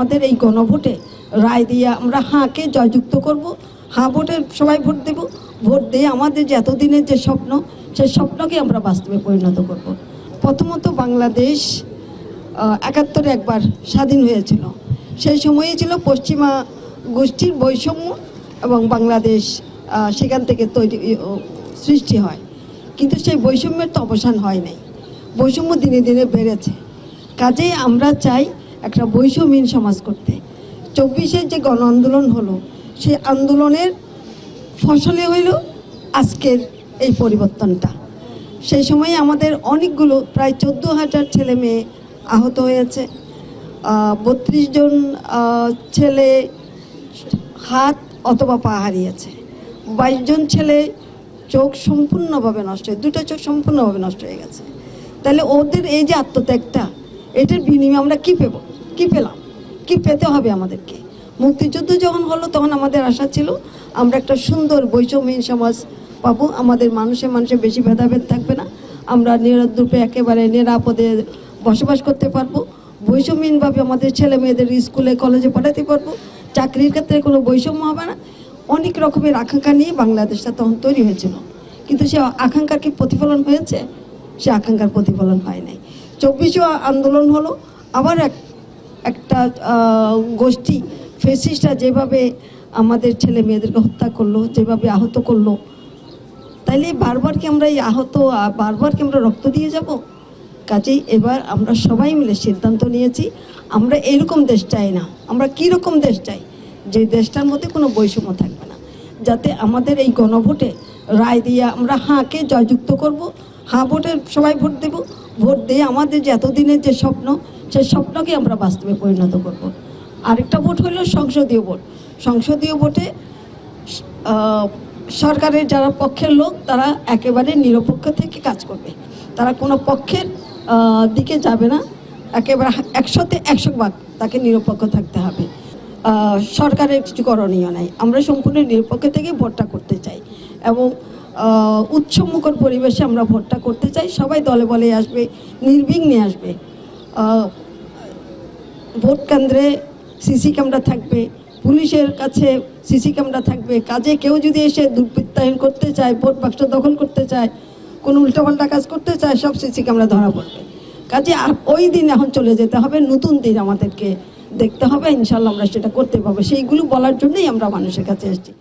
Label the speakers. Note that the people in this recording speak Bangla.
Speaker 1: আমাদের এই গণভোটে রায় দিয়ে আমরা হাঁকে জয়যুক্ত করব। হাঁ, ভোটে সবাই ভোট দেব। ভোট দিয়ে আমাদের যে এতদিনের যে স্বপ্ন, সেই স্বপ্নকে আমরা বাস্তবে পরিণত করব। প্রথমত বাংলাদেশ একাত্তরে একবার স্বাধীন হয়েছিল। সেই সময়ে ছিল পশ্চিমা গোষ্ঠীর বৈষম্য এবং বাংলাদেশ সেখান থেকে তৈরি সৃষ্টি হয়। কিন্তু সেই বৈষম্যের তো অবসান হয় নাই। বৈষম্য দিনে দিনে বেড়েছে। কাজেই আমরা চাই একটা বৈষম্যহীন সমাজ করতে। চব্বিশের যে গণ আন্দোলন হলো, সেই আন্দোলনের ফসলে হইল আজকের এই পরিবর্তনটা। সেই সময় আমাদের অনেকগুলো, প্রায় চোদ্দ হাজার ছেলে মেয়ে আহত হয়েছে। বত্রিশ জন ছেলে হাত অথবা পা হারিয়েছে। বাইশ জন ছেলে চোখ সম্পূর্ণভাবে নষ্ট হয়ে, দুটো চোখ সম্পূর্ণভাবে নষ্ট হয়ে গেছে। তাহলে ওদের এই যে আত্মত্যাগটা এটার বিনিময়ে আমরা কি পেব? কি পেলাম? কি পেতে হবে আমাদেরকে? মুক্তিযুদ্ধ যখন হলো, তখন আমাদের আশা ছিল, আমরা একটা সুন্দর বৈষম্যহীন সমাজ পাবো। আমাদের মানুষে মানুষে বেশি ভেদাভেদ থাকবে না। আমরা নিরাদ্রূপে একেবারে নিরাপদে বসবাস করতে পারব। বৈষম্যহীনভাবে আমাদের ছেলে মেয়েদের স্কুলে, কলেজে পাঠাতে পারব। চাকরির ক্ষেত্রে কোনো বৈষম্য হবে না। অনেক রকমের আকাঙ্ক্ষা নিয়ে বাংলাদেশটা তখন তৈরি হয়েছিল। কিন্তু সে আকাঙ্ক্ষার কি প্রতিফলন হয়েছে? সে আকাঙ্ক্ষার প্রতিফলন হয় নাই। চব্বিশে আন্দোলন হলো, আবার এক, একটা গোষ্ঠী ফেসিস্টরা যেভাবে আমাদের ছেলে মেয়েদেরকে হত্যা করল, যেভাবে আহত করল, তাইলে বারবার কি আমরা এই আহত, বারবার কি আমরা রক্ত দিয়ে যাব? কাজেই এবার আমরা সবাই মিলে সিদ্ধান্ত নিয়েছি, আমরা এরকম দেশ চাই না, আমরা কি রকম দেশ চাই? যে দেশটার মধ্যে কোনো বৈষম্য থাকবে না, যাতে আমাদের এই গণভোটে রায় দিয়ে আমরা হাঁকে জয়যুক্ত করব হাঁ ভোটে সবাই ভোট দেব। ভোট দিয়ে আমাদের যে এতদিনের যে স্বপ্ন, সেই স্বপ্নকে আমরা বাস্তবে পরিণত করব। আরেকটা ভোট হলো সংসদীয় ভোট। সংসদীয় ভোটে সরকারের যারা পক্ষের লোক, তারা একেবারে নিরপেক্ষ থেকে কাজ করবে। তারা কোনো পক্ষের দিকে যাবে না। একেবারে একশোতে একশো ভাগ তাকে নিরপেক্ষ থাকতে হবে। সরকারের কিছু করণীয় নাই। আমরা সম্পূর্ণ নিরপেক্ষ থেকে ভোটটা করতে চাই। এবং আহ, উৎসবমুখর পরিবেশে আমরা ভোটটা করতে চাই। সবাই দলে বলে আসবে নির্বিঘ্নে আসবে। ভোট কেন্দ্রে সিসি ক্যামেরা থাকবে পুলিশের কাছে সিসি ক্যামেরা থাকবে। কাজে কেউ যদি এসে দুর্বৃত্তায়ন করতে চায় ভোট বাক্স দখল করতে চায় কোনো উল্টোপাল্টা কাজ করতে চায় সব সিসি ক্যামেরা ধরা পড়বে। কাজে আর ওই দিন এখন চলে যেতে হবে নতুন দিন আমাদেরকে দেখতে হবে ইনশাল্লাহ আমরা সেটা করতে পারব। সেইগুলো বলার জন্যই আমরা মানুষের কাছে এসেছি